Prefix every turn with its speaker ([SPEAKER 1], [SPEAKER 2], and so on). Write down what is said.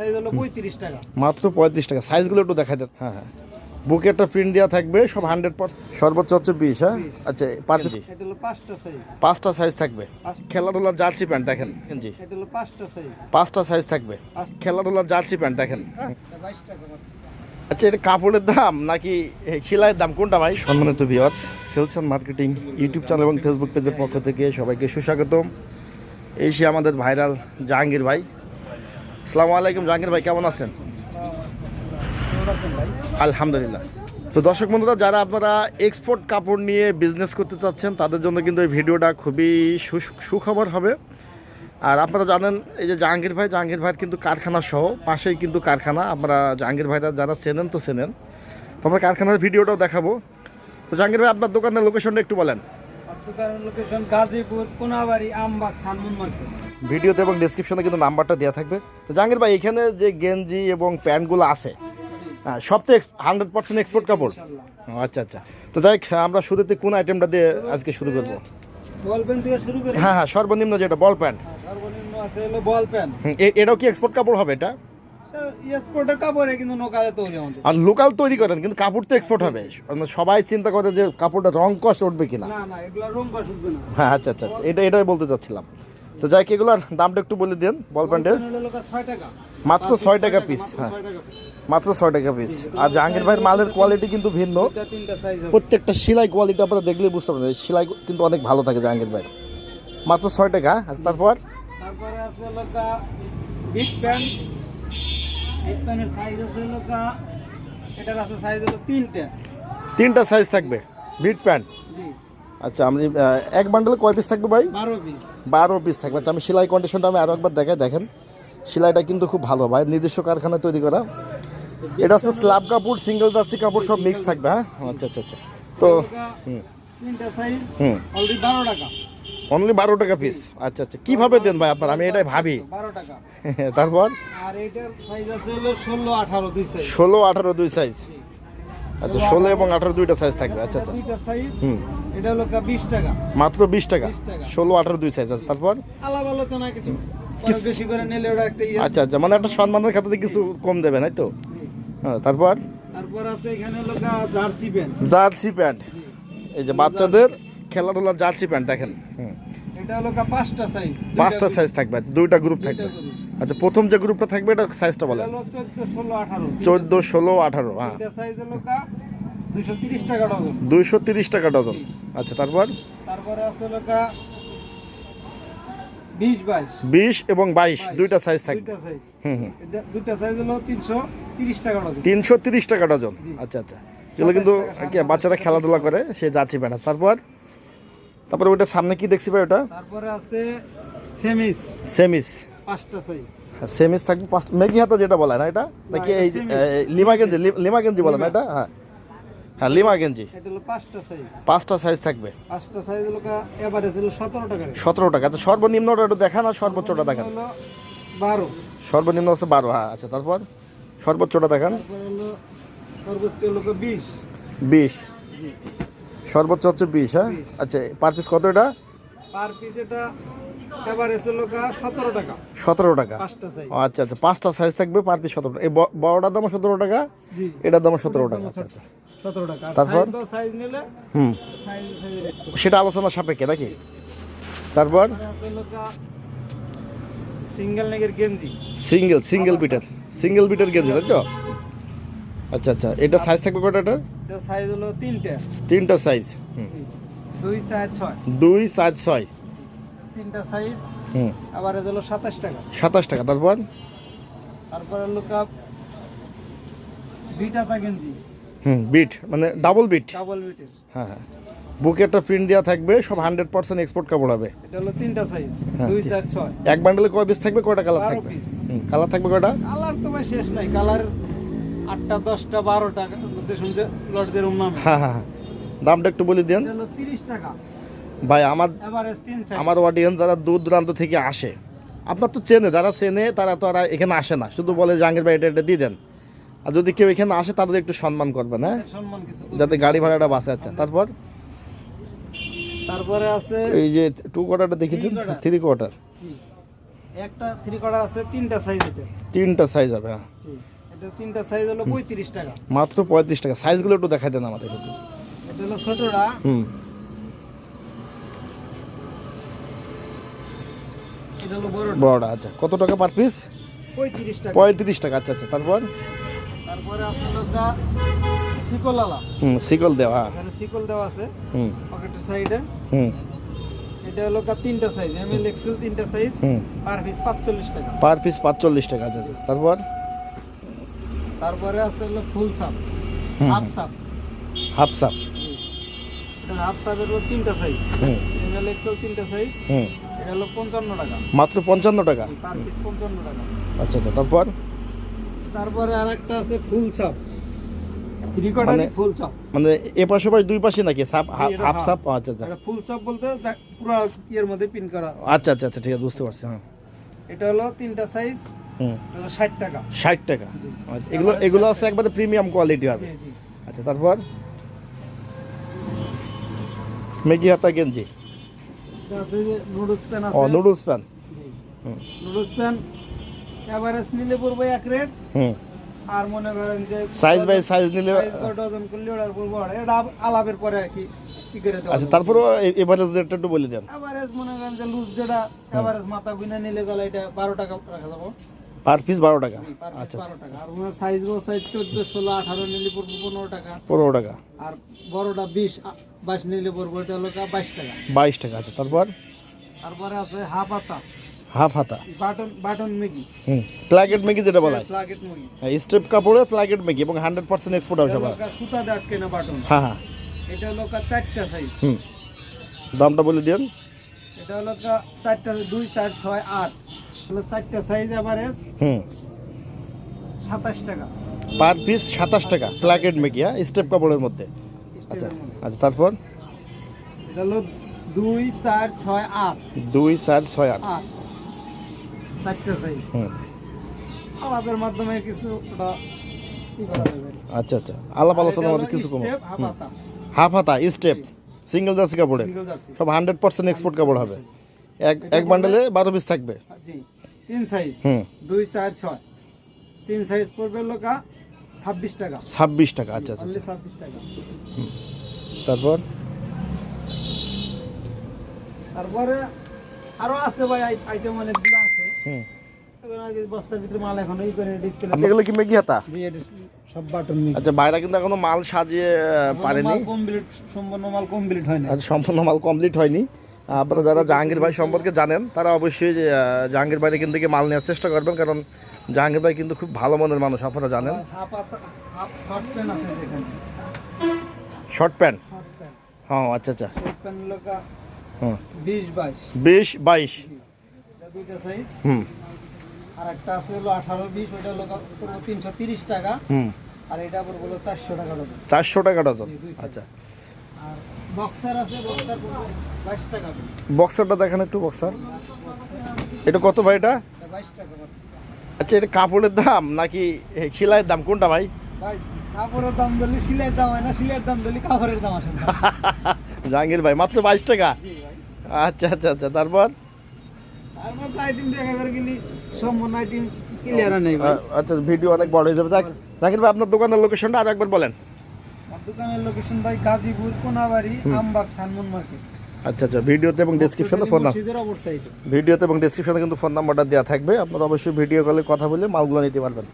[SPEAKER 1] Size হলো পঁয়ত্রিশ টাকা।
[SPEAKER 2] মাত্র পঁয়ত্রিশ টাকা। সাইজগুলো একটু দেখা দেন। হ্যাঁ হ্যাঁ। বুকে একটা প্রিন্ট দেওয়া থাকবে সব হান্ড্রেড পার্সেন্ট সর্বোচ্চ হচ্ছে বিশ হ্যাঁ? আচ্ছা পার পিস
[SPEAKER 1] পাঁচটা সাইজ
[SPEAKER 2] পাঁচটা সাইজ থাকবে। খেলাধুলার জার্সি প্যান্ট দেখেন। জি
[SPEAKER 1] পাঁচটা সাইজ
[SPEAKER 2] থাকবে। খেলাধুলার জার্সি প্যান্ট দেখেন। আচ্ছা এটা কাপড়ের দাম নাকি সেলাইয়ের দাম? কোনটা ভাই? সম্মানিত viewers sales and marketing YouTube channel এবং ফেসবুক পেজের পক্ষ থেকে সবাইকে সুস্বাগতম। এই সে আমাদের ভাইরাল জাহাঙ্গীর ভাই। আসসালামু আলাইকুম, জাহাঙ্গীর ভাই, কেমন আছেন? আলহামদুলিল্লাহ। তো দর্শক বন্ধুরা, যারা আপনারা এক্সপোর্ট কাপড় নিয়ে বিজনেস করতে চাচ্ছেন, তাদের জন্য কিন্তু এই ভিডিওটা খুবই সুখবর হবে। আর আপনারা জানেন, এই যে জাহাঙ্গীর ভাই, জাহাঙ্গীর ভাইয়ের কিন্তু কারখানা সহ, পাশেই কিন্তু কারখানা। আপনারা জাহাঙ্গীর ভাইরা যারা চেনেন তো চেনেন। তো আমরা কারখানার ভিডিওটাও দেখাবো। তো জাহাঙ্গীর ভাই, আপনার দোকানের লোকেশনটা একটু বলেন।
[SPEAKER 1] দোকানের লোকেশন গাজীপুর কোনাবাড়ি আমবাগ মার্কেট।
[SPEAKER 2] ভিডিওতে এবং ডিসক্রিপশনে কিন্তু নাম্বারটা দেওয়া থাকবে। তো জাহাঙ্গীর ভাই এখানে যে গেঞ্জি এবং প্যান্টগুলো আছে হ্যাঁ সব তো হান্ড্রেড পার্সেন্ট এক্সপোর্ট কাপড়? ও, আচ্ছা আচ্ছা। তো যাই আমরা শুরুতে কোন আইটেমটা দিয়ে আজকে শুরু করব? হ্যাঁ হ্যাঁ সর্বনিম্ন যেটা বল প্যান্ট
[SPEAKER 1] বল
[SPEAKER 2] এ- এটাও কি এক্সপোর্ট কাপড় হবে এটা? আর লোকাল তৈরি করেন কিন্তু কাপড় তো এক্সপোর্ট হবে। মানে সবাই চিন্তা করে যে কাপড়টা রং কষ্ট উঠবে কিনা। হ্যাঁ আচ্ছা আচ্ছা আচ্ছা, এটা এটাই বলতে চাচ্ছিলাম। তো যাই হোক, এগুলোর দামটা একটু বলে দেন বল প্যান্টের
[SPEAKER 1] টাকা।
[SPEAKER 2] মাত্র ছয় টাকা পিস হ্যাঁ। মাত্র ছয় টাকা পিস আর জাহাঙ্গীর ভাইয়ের মালের কোয়ালিটি কিন্তু ভিন্ন। প্রত্যেকটা সেলাই কোয়ালিটি আপনারা দেখলেই বুঝতে পারবেন সেলাই কিন্তু অনেক ভালো থাকে জাহাঙ্গীর ভাই। মাত্র ছয় টাকা আচ্ছা, তারপর?
[SPEAKER 1] তিনটে।
[SPEAKER 2] তিনটা সাইজ থাকবে বিট প্যান্ট আচ্ছা আমি এক বান্ডেলে কয় পিস থাকবে ভাই?
[SPEAKER 1] বারো পিস
[SPEAKER 2] বারো পিস থাকবে। আচ্ছা আমি সেলাই কন্ডিশনটা আমি আরও একবার দেখাই দেখেন। সেলাইটা কিন্তু খুব ভালো ভাই নিজস্ব কারখানায় তৈরি করা। এটা হচ্ছে স্ল্যাব কাপড় সিঙ্গেল জার্সি কাপড় সব মিক্স থাকবে হ্যাঁ? আচ্ছা আচ্ছা আচ্ছা। তো হুম। অনলি বারো টাকা। পিস আচ্ছা আচ্ছা। কীভাবে দেন ভাই আপনার? আমি এটাই ভাবি। তারপর?
[SPEAKER 1] ষোলো আঠারো দুই সাইজ
[SPEAKER 2] ষোলো আঠারো দুই সাইজ আচ্ছা ষোলো এবং আঠারো দুইটা সাইজ থাকবে। আচ্ছা আচ্ছা।
[SPEAKER 1] দুইটা সাইজ
[SPEAKER 2] হুম।
[SPEAKER 1] এটা হলো বিশ টাকা।
[SPEAKER 2] মাত্র বিশ টাকা? ষোলো আঠারো দুই সাইজ আছে। তারপর?
[SPEAKER 1] আলাপ আলোচনা কিছু। বেশি করে নিলে ওটা একটা ইয়ে।
[SPEAKER 2] আচ্ছা আচ্ছা মানে একটা সম্মানের খাতাতে কিছু কম দেবে তাই তো? হ্যাঁ তারপর?
[SPEAKER 1] তারপর আছে এখানে হলো জার্সি প্যান্ট
[SPEAKER 2] জার্সি প্যান্ট এই যে বাচ্চাদের খেলাধুলার জার্সি প্যান্ট দেখেন। হুম।
[SPEAKER 1] এটা হলো পাঁচটা সাইজ
[SPEAKER 2] পাঁচটা সাইজ থাকবে আচ্ছা, দুইটা গ্রুপ থাকবে। আচ্ছা প্রথম যে গ্রুপটা থাকবে এটা সাইজটা বলেন।
[SPEAKER 1] চোদ্দ ষোলো আঠারো।
[SPEAKER 2] হ্যাঁ।
[SPEAKER 1] এটা সাইজ হলো দুশো তিরিশ টাকা ডজন।
[SPEAKER 2] দুইশো তিরিশ টাকা ডজন। আচ্ছা তারপর?
[SPEAKER 1] তারপরে আছে হলো বিশ
[SPEAKER 2] এবং বাইশ দুইটা সাইজ থাকবে।
[SPEAKER 1] দুইটা সাইজ হলো তিনশো তিরিশ টাকা ডজন।
[SPEAKER 2] তিনশো তিরিশ টাকা ডজন। আচ্ছা আচ্ছা। এগুলো কিন্তু বাচ্চারা খেলাধুলা করে সে যাচ্ছি প্যান্ট তারপর? তারপরে ওইটা সামনে কি দেখছি ভাই ওটা?
[SPEAKER 1] তারপরে আছে সেমিস।
[SPEAKER 2] সেমিস।
[SPEAKER 1] পাঁচটা সাইজ
[SPEAKER 2] সেমিস থাকবে পাঁচটা। মেঘি হাতা যেটা বলে না এটা? নাকি এই। লিমা গেঞ্জি লিমা গেঞ্জি বলে না এটা? হ্যাঁ। হ্যাঁ লিমা গেঞ্জি
[SPEAKER 1] এটা হলো পাঁচটা সাইজ
[SPEAKER 2] পাঁচটা সাইজ থাকবে।
[SPEAKER 1] পাঁচটা সাইজ হলো এভারেজ হলো সতেরো টাকা
[SPEAKER 2] আচ্ছা সর্বনিম্নটা একটু দেখান আর সর্বোচ্চটা দেখান।
[SPEAKER 1] হলো বারো।
[SPEAKER 2] সর্বনিম্ন হচ্ছে বারো হ্যাঁ আচ্ছা তারপর? সর্বোচ্চটা দেখান।
[SPEAKER 1] সর্বোচ্চ হলো বিশ। জি।
[SPEAKER 2] সর্বোচ্চ হচ্ছে বিশ হ্যাঁ? আচ্ছা পার পিস কত এটা?
[SPEAKER 1] পার পিস এটা হলো সতেরো টাকা।
[SPEAKER 2] সতেরো টাকা?
[SPEAKER 1] সাইজ
[SPEAKER 2] আচ্ছা আচ্ছা পাঁচটা সাইজ থাকবে পার পিস সতেরো টাকা। এই বড়টার দাম সতেরো টাকা এটার দাম সতেরো টাকা। আচ্ছা আচ্ছা। তারপর?
[SPEAKER 1] সাইজ
[SPEAKER 2] হুম।
[SPEAKER 1] সাইজ সাইজ
[SPEAKER 2] সেটা আলোচনা সাপেক্ষে নাকি? তারপর?
[SPEAKER 1] সিঙ্গেল নেগের গেঞ্জি।
[SPEAKER 2] সিঙ্গেল সিঙ্গেল বিটার সিঙ্গেল বিটার গেঞ্জি তাই তো? আচ্ছা আচ্ছা। এটা সাইজ থাকবে কটা এটা
[SPEAKER 1] সাইজ হলো তিনটে।
[SPEAKER 2] তিনটা সাইজ হুম।
[SPEAKER 1] দুই চার ছয়।
[SPEAKER 2] দুই সাত ছয়।
[SPEAKER 1] তিনটা সাইজ
[SPEAKER 2] হুম।
[SPEAKER 1] আবার হলো সাতাশ টাকা।
[SPEAKER 2] সাতাশ টাকা তারপর?
[SPEAKER 1] তারপরে হলো কাপ গেঞ্জি
[SPEAKER 2] হুম বিট মানে ডাবল বিট?
[SPEAKER 1] ডাবল বিটের।
[SPEAKER 2] হ্যাঁ হ্যাঁ। বুকে একটা প্রিন্ট দেওয়া থাকবে সব হান্ড্রেড পার্সেন্ট এক্সপোর্ট কাপড় হবে
[SPEAKER 1] এটা হলো তিনটা সাইজ
[SPEAKER 2] হ্যাঁ।
[SPEAKER 1] দুই চার ছয়।
[SPEAKER 2] এক বান্ডেলে কয় পিস থাকবে কয়টা কালার থাকবে? কালার থাকবে কয়টা?
[SPEAKER 1] কালার তো ভাই শেষ নাই কালার আটটা দশটা বারোটা যে শুনছে লট যেরকম নামে।
[SPEAKER 2] হ্যাঁ হ্যাঁ হ্যাঁ। দামটা একটু বলে দেন।
[SPEAKER 1] হলো তিরিশ টাকা।
[SPEAKER 2] ভাই আমার আমার অডিয়েন্স যারা দূর দূরান্ত থেকে আসে আপনার তো চেনে যারা চেনে তারা তো আর এখানে আসে না। শুধু বলে জাহাঙ্গীর ভাই এটা এটা দিয়ে দেন। আর যদি কেউ এখানে আসে তাদের একটু সম্মান করবেন হ্যাঁ যাতে গাড়ি ভাড়াটা বাঁচে আচ্ছা। তারপর?
[SPEAKER 1] তারপরে আছে
[SPEAKER 2] এই যে টু কোয়ার্টারটা দেখে দিন। থ্রি কোয়ার্টার
[SPEAKER 1] একটা থ্রি কোয়ার্টার আছে তিনটা সাইজ
[SPEAKER 2] তিনটা সাইজ হবে হ্যাঁ।
[SPEAKER 1] তিনটা সাইজ হলো পঁয়ত্রিশ টাকা।
[SPEAKER 2] মাত্র পঁয়ত্রিশ টাকা। সাইজগুলো একটু দেখাই দেন আমাদের।
[SPEAKER 1] এটা হলো ছোটটা।
[SPEAKER 2] হুম।
[SPEAKER 1] বড়টা।
[SPEAKER 2] আচ্ছা। কত টাকা পার পিস
[SPEAKER 1] পঁয়ত্রিশ টাকা।
[SPEAKER 2] আচ্ছা আচ্ছা। তারপর?
[SPEAKER 1] তারপরে আছে গা শিকলালা
[SPEAKER 2] হুম সিকল দেওয়া
[SPEAKER 1] এখানে শিকল দেওয়া আছে।
[SPEAKER 2] হুম।
[SPEAKER 1] পকেটের সাইডে।
[SPEAKER 2] হুম।
[SPEAKER 1] এটা হলো গা তিনটা সাইজ এম এল এক্সেল তিনটা সাইজ পার পিস পাঁচচল্লিশ টাকা।
[SPEAKER 2] পার পিস পাঁচচল্লিশ টাকা আচ্ছা আচ্ছা। তারপর?
[SPEAKER 1] তারপরে আছে হলো ফুল সাপ। হাফ সাপ।
[SPEAKER 2] হাফ সাপ।
[SPEAKER 1] এটা হাফ সাপের তিনটা সাইজ
[SPEAKER 2] হুম।
[SPEAKER 1] এক্সেল তিনটা সাইজ
[SPEAKER 2] হুম।
[SPEAKER 1] এটা হলো পঞ্চান্ন টাকা।
[SPEAKER 2] মাত্র পঞ্চান্ন টাকা?
[SPEAKER 1] পার পিস পঞ্চান্ন টাকা।
[SPEAKER 2] আচ্ছা আচ্ছা তারপর?
[SPEAKER 1] তারপরে আরেকটা আছে ফুল চাপ
[SPEAKER 2] মানে-
[SPEAKER 1] ফুল চাপ
[SPEAKER 2] মানে পাশে দুই পাশে নাকি? হাফ। সাপ? আচ্ছা আচ্ছা।
[SPEAKER 1] ফুল বলতে পুরো ইয়ের মধ্যে পিন করা
[SPEAKER 2] আচ্ছা আচ্ছা আচ্ছা ঠিক আছে বুঝতে পারছি হ্যাঁ।
[SPEAKER 1] এটা হলো তিনটা সাইজ
[SPEAKER 2] হুম।
[SPEAKER 1] ষাট টাকা।
[SPEAKER 2] ষাট টাকা? আচ্ছা এগুলো এগুলো আছে একবারে প্রিমিয়াম কোয়ালিটি হবে। আচ্ছা তারপর? মেগি হাতা গেঞ্জি। ও noodles pan.
[SPEAKER 1] Noodles pan average নিলে পড়বে এক রেট।
[SPEAKER 2] হুম।
[SPEAKER 1] আর মনে করেন যে
[SPEAKER 2] সাইজ বাই সাইজ নিলে
[SPEAKER 1] ডজন করলে ওটার পড়বে এটা আলাপের পরে আর কি কি করে দেওয়া
[SPEAKER 2] আচ্ছা তারপরেও এবারে রেটটা একটু বলে দেন।
[SPEAKER 1] এভারেজ মনে করেন যে লুজ যেটা এভারেজ মাথা বিনা নিলে গেলে এটা বারো টাকা রাখা যাব।
[SPEAKER 2] পার পিস বারো টাকা। আচ্ছা আচ্ছা।
[SPEAKER 1] আর ওনার সাইজ গো সাইজ চোদ্দ ষোলো আঠারো নিলে পড়বে পনেরো টাকা।
[SPEAKER 2] পনেরো টাকা।
[SPEAKER 1] আর বড়টা বিশ বাইশ নিলে পড়বে ওটা হলো বাইশ টাকা।
[SPEAKER 2] বাইশ টাকা আচ্ছা তারপর?
[SPEAKER 1] তারপরে আছে হাফ হাতা।
[SPEAKER 2] হাফ হাতা।
[SPEAKER 1] বাটন বাটন মেগি।
[SPEAKER 2] হুম প্লাগেট মেগি যেটা বলা হয়।
[SPEAKER 1] প্লাগেট মুগি।
[SPEAKER 2] স্টেপ কাপড়ে প্লাগেট মেগি এবং হান্ড্রেড পার্সেন্ট এক্সপোর্ট হবে সবার।
[SPEAKER 1] সুতা দিয়ে আটকে না বাটন।
[SPEAKER 2] হ্যাঁ হ্যাঁ।
[SPEAKER 1] এটা হলো কা চারটা সাইজ
[SPEAKER 2] হুম। দামটা বলে দিন
[SPEAKER 1] এটা হলো কা চারটা দুই চার ছয় আট। হলো চারটা সাইজ এভারেজ
[SPEAKER 2] হুম।
[SPEAKER 1] সাতাশ টাকা।
[SPEAKER 2] পার পিস সাতাশ টাকা প্লাগেট মেগি হ্যাঁ স্টেপ কাপড়ের মধ্যে। আচ্ছা। আচ্ছা তারপর?
[SPEAKER 1] দুই চার ছয় আট।
[SPEAKER 2] দুই চার ছয় আট। হুম।
[SPEAKER 1] আলাপের মাধ্যমে কিছু।
[SPEAKER 2] আচ্ছা আচ্ছা। আলাপ আলোচনার মধ্যে কিছু কম
[SPEAKER 1] হাফ হাতা,
[SPEAKER 2] স্টেপ সিঙ্গেল জার্সি কাপড়ের। সব হান্ড্রেড পার্সেন্ট এক্সপোর্ট কাপড় হবে। এক এক বান্ডেলে বারো পিস থাকবে।
[SPEAKER 1] তিন সাইজ দুই চার ছয়। তিন সাইজ পড়বে লোকা ছাব্বিশ টাকা।
[SPEAKER 2] ছাব্বিশ টাকা। আচ্ছা আচ্ছা আচ্ছা।
[SPEAKER 1] ছাব্বিশ টাকা।
[SPEAKER 2] তারপর?
[SPEAKER 1] তারপরে আরও আছে ভাই আইটেম অনেকগুলো আছে।
[SPEAKER 2] হুম। আচ্ছা বাইরে কিন্তু এখনও মাল সাজিয়ে পারেনি।
[SPEAKER 1] সম্পূর্ণ মাল কমপ্লিট
[SPEAKER 2] আচ্ছা সম্পূর্ণ মাল কমপ্লিট হয়নি। আপনারা যারা জাহাঙ্গীর ভাই সম্পর্কে জানেন তারা অবশ্যই জাহাঙ্গীর ভাই থেকে মাল নেওয়ার চেষ্টা করবেন কারণ জাহাঙ্গীর ভাই কিন্তু খুব ভালো মনের মানুষ আপনারা জানেন।
[SPEAKER 1] Short
[SPEAKER 2] pant? হ্যাঁ আচ্ছা আচ্ছা।
[SPEAKER 1] বিশ বাইশ। দুইটা সাইজ
[SPEAKER 2] হুম।
[SPEAKER 1] আর একটা আছে হলো আঠারো বিশ ওইটা লোকা তিনশো তিরিশ টাকা।
[SPEAKER 2] হুম।
[SPEAKER 1] আর এটা পড়ব হলো চারশো টাকা ডজন।
[SPEAKER 2] চারশো টাকা ডজন। আচ্ছা।
[SPEAKER 1] আর বক্সার আছে বক্সার বাইশ টাকা
[SPEAKER 2] বক্সারটা দেখেন একটু বক্সার। এটা কত ভাই এটা?
[SPEAKER 1] বাইশ টাকা
[SPEAKER 2] আচ্ছা এটা কাপড়ের দাম নাকি সেলাইয়ের দাম? কোনটা ভাই?
[SPEAKER 1] কাপড়ের দাম ধরলে সিলের দাম হয় না সিলের দাম ধরলে কাপড়ের দাম আসে
[SPEAKER 2] জাহাঙ্গীর ভাই মাত্র বাইশ টাকা? আচ্ছা আচ্ছা আচ্ছা তারপর?
[SPEAKER 1] তারপর তো আইটেম দেখাবার গেলি সম্পূর্ণ আইটেম ক্লিয়ার নেই
[SPEAKER 2] আচ্ছা ভিডিও অনেক বড় হয়ে যাবে। জাহাঙ্গীর ভাই আপনার দোকানের লোকেশনটা আর একবার বলেন।
[SPEAKER 1] দোকানের লোকেশন ভাই গাজীপুর কোনাবাড়ি আমবাগ সানমুন মার্কেট।
[SPEAKER 2] আচ্ছা আচ্ছা ভিডিওতে এবং ডিসক্রিপশনে ফোন ভিডিওতে এবং ডিসক্রিপশনে কিন্তু ফোন নাম্বারটা দেওয়া থাকবে। আপনারা অবশ্যই ভিডিও কলে কথা বলে মালগুলো নিতে পারবেন।